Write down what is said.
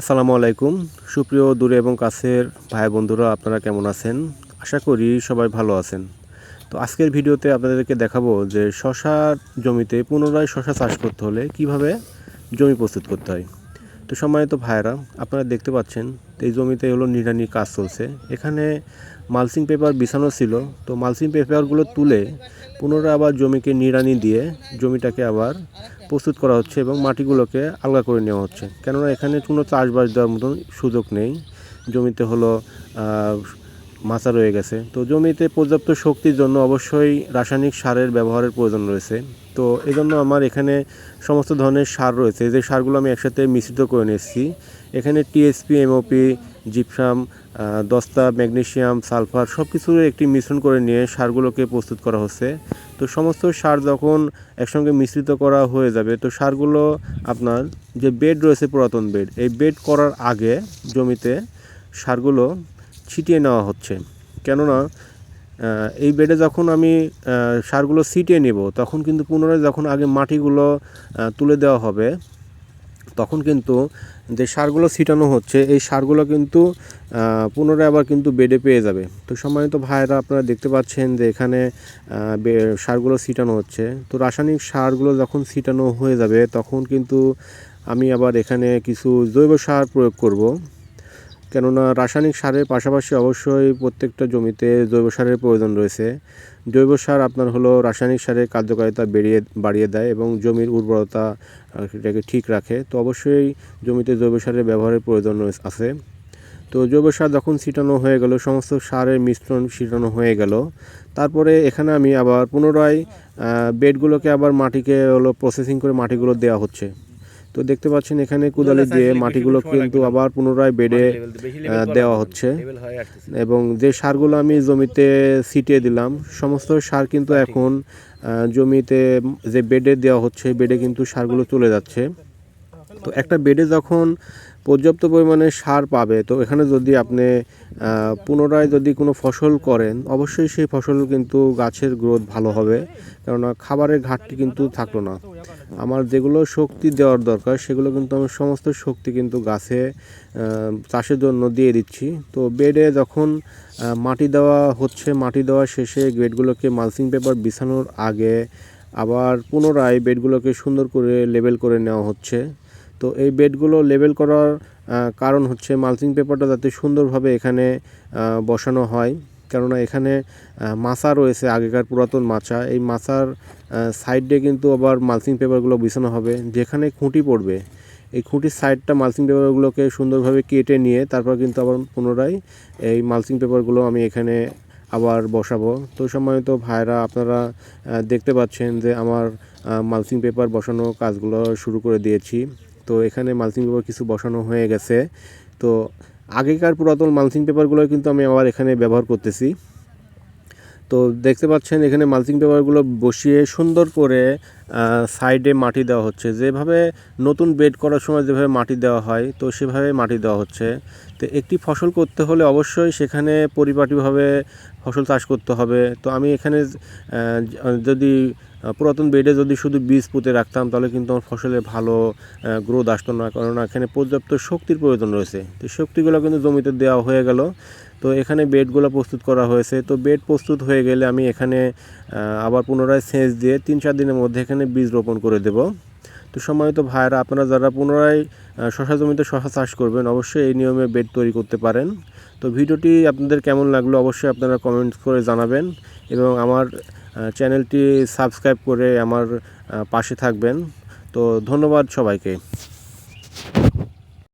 আসসালামু আলাইকুম। সুপ্রিয় দূরে এবং কাছের ভাই বন্ধুরা, আপনারা কেমন আছেন? আশা করি সবাই ভালো আছেন। তো আজকের ভিডিওতে আপনাদেরকে দেখাবো যে শশা জমিতে পুনরায় শশা চাষ করতে হলে কীভাবে জমি প্রস্তুত করতে হয়। তো সম্মানিত ভাইয়েরা, আপনারা দেখতে পাচ্ছেন, এই জমিতে হলো নিড়ানির কাজ চলছে। এখানে মালসিং পেপার বিছানো ছিল। তো মালসিং পেপারগুলো তুলে পুনরায় আবার জমিকে নিড়ানি দিয়ে জমিটাকে আবার প্রস্তুত করা হচ্ছে এবং মাটিগুলোকে আলগা করে নেওয়া হচ্ছে। কেননা এখানে কোনো চাষবাস দেওয়ার মতন সুযোগ নেই। জমিতে হলো মাচা রয়ে গেছে। তো জমিতে পর্যাপ্ত শক্তির জন্য অবশ্যই রাসায়নিক সারের ব্যবহারের প্রয়োজন রয়েছে। তো এই জন্য আমার এখানে সমস্ত ধরনের সার রয়েছে। যে সারগুলো আমি একসাথে মিশ্রিত করে নিয়েছি, এখানে টিএসপি এমওপি জিপসাম দস্তা ম্যাগনেসিয়াম সালফার সব কিছুর একটি মিশ্রণ করে নিয়ে সারগুলোকে প্রস্তুত করা হচ্ছে। তো সমস্ত সার যখন একসঙ্গে মিশ্রিত করা হয়ে যাবে, তো সারগুলো আপনার যে বেড রয়েছে পুরাতন বেড এই বেড করার আগে জমিতে সারগুলো ছিটিয়ে নেওয়া হচ্ছে। কেননা এই বেডে যখন আমি সারগুলো ছিটিয়ে নেব, তখন কিন্তু পুনরায় যখন আগে মাটিগুলো তুলে দেওয়া হবে, তখন কিন্তু যে সারগুলো ছিটানো হচ্ছে, এই সারগুলো কিন্তু পুনরায় আবার কিন্তু বেডে পেয়ে যাবে। তো সম্মানিত ভাইয়েরা, আপনারা দেখতে পাচ্ছেন যে এখানে সারগুলো ছিটানো হচ্ছে। তো রাসায়নিক সারগুলো যখন ছিটানো হয়ে যাবে, তখন কিন্তু আমি আবার এখানে কিছু জৈব সার প্রয়োগ করব। কেননা রাসায়নিক সারের পাশাপাশি অবশ্যই প্রত্যেকটা জমিতে জৈব সারের প্রয়োজন রয়েছে। জৈব সার আপনার হলো রাসায়নিক সারের কার্যকারিতা বেরিয়ে বাড়িয়ে দেয় এবং জমির উর্বরতা এটাকে ঠিক রাখে। তো অবশ্যই জমিতে জৈব সারের ব্যবহারের প্রয়োজন আছে। তো জৈব সার যখন ছিটানো হয়ে গেল, সমস্ত সারের মিশ্রণ ছিটানো হয়ে গেল, তারপরে এখানে আমি আবার পুনরায় বেডগুলোকে আবার মাটিকে হলো প্রসেসিং করে মাটিগুলো দেওয়া হচ্ছে। তো দেখতে পাচ্ছেন এখানে কুদালি দিয়ে মাটিগুলো কিন্তু আবার পুনরায় বেডে দেওয়া হচ্ছে। এবং যে সারগুলো আমি জমিতে ছিটিয়ে দিলাম সমস্ত সার কিন্তু এখন জমিতে যে বেডে দেওয়া হচ্ছে বেডে কিন্তু সারগুলো চলে যাচ্ছে। তো একটা বেডে যখন পর্যাপ্ত পরিমাণে সার পাবে। তো এখানে যদি আপনি পুনরায় যদি কোনো ফসল করেন, অবশ্যই সেই ফসল কিন্তু গাছের গ্রোথ ভালো হবে। কেননা খাবারের ঘাটতি কিন্তু থাকল না। আমার যেগুলো শক্তি দেওয়ার দরকার, সেগুলো কিন্তু আমি সমস্ত শক্তি কিন্তু গাছে চাষের জন্য দিয়ে দিচ্ছি। তো বেডে যখন মাটি দেওয়া হচ্ছে, মাটি দেওয়া শেষে বেডগুলোকে মালসিং পেপার বিছানোর আগে আবার পুনরায় বেডগুলোকে সুন্দর করে লেবেল করে নেওয়া হচ্ছে। তো এই বেডগুলো লেবেল করার কারণ হচ্ছে মালচিং পেপারটা যাতে সুন্দরভাবে এখানে বসানো হয়। কেননা এখানে মাচা রয়েছে আগেকার পুরাতন মাচা। এই মাচার সাইডে কিন্তু আবার মালচিং পেপারগুলো বিছানো হবে। যেখানে খুঁটি পড়বে, এই খুঁটির সাইডটা মালচিং পেপারগুলোকে সুন্দরভাবে কেটে নিয়ে তারপর কিন্তু আবার পুনরায় এই মালচিং পেপারগুলো আমি এখানে আবার বসাবো। তো সম্মানিত ভাইরা আপনারা দেখতে পাচ্ছেন যে আমার মালচিং পেপার বসানো কাজগুলো শুরু করে দিয়েছি। তো এখানে মালচিং পেপার কিছু বসানো হয়ে গেছে। তো আগেকার পুরাতন মালচিং পেপারগুলো কিন্তু আমি আবার এখানে ব্যবহার করতেছি। তো দেখতে পাচ্ছেন এখানে মালচিং পেপারগুলো বসিয়ে সুন্দর করে সাইডে মাটি দেওয়া হচ্ছে। যেভাবে নতুন বেড করার সময় যেভাবে মাটি দেওয়া হয়, তো সেভাবে মাটি দেওয়া হচ্ছে। তো একটি ফসল করতে হলে অবশ্যই সেখানে পরিপাটিভাবে ফসল চাষ করতে হবে। তো আমি এখানে যদি পুরাতন বেডে যদি শুধু বীজ পুঁতে রাখতাম, তাহলে কিন্তু আমার ফসলে ভালো গ্রোথ আসতো না। কারণ এখানে পর্যাপ্ত শক্তির প্রয়োজন রয়েছে। তো শক্তিগুলো কিন্তু জমিতে দেওয়া হয়ে গেল। তো এখানে বেডগুলো প্রস্তুত করা হয়েছে। তো বেড প্রস্তুত হয়ে গেলে আমি এখানে আবার পুনরায় সেচ দিয়ে তিন চার দিনের মধ্যে এখানে বীজ রোপণ করে দেব। তো সম্মানিত ভাইয়েরা, আপনারা যারা পুনরায় শশা জমিতে শশা চাষ করবেন, অবশ্যই এই নিয়মে বেড তৈরি করতে পারেন। তো ভিডিওটি আপনাদের কেমন লাগল অবশ্যই আপনারা কমেন্ট করে জানাবেন এবং আমার চ্যানেলটি সাবস্ক্রাইব করে আমার পাশে থাকবেন। তো ধন্যবাদ সবাইকে।